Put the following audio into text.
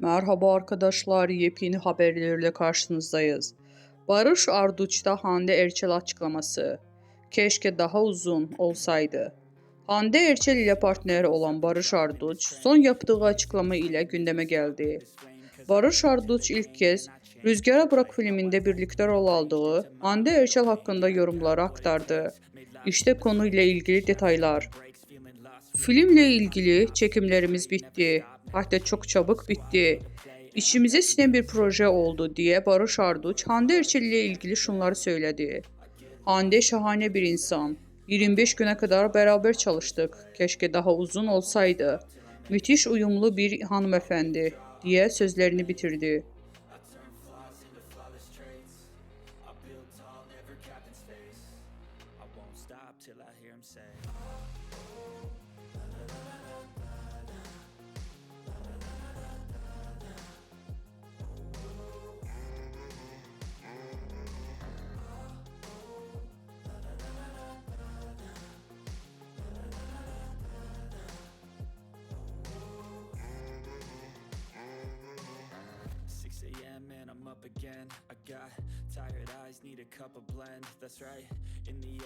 Merhaba arkadaşlar, yepyeni haberlerle karşınızdayız. Barış Arduç'ta Hande Erçel açıklaması. Keşke daha uzun olsaydı. Hande Erçel ile partneri olan Barış Arduç son yaptığı açıklama ile gündeme geldi. Barış Arduç ilk kez Rüzgara Bırak filminde birlikte rol aldığı Hande Erçel hakkında yorumları aktardı. İşte konuyla ilgili detaylar. Filmle ilgili çekimlerimiz bitti. Hatta çok çabuk bitti. İçimize sinen bir proje oldu diye Barış Arduç Hande Erçel ile ilgili şunları söyledi. Hande şahane bir insan. 25 güne kadar beraber çalıştık. Keşke daha uzun olsaydı. Müthiş uyumlu bir hanımefendi diye sözlerini bitirdi. Till I hear him say. Up again. I got tired eyes, need a cup of blend. That's right. In the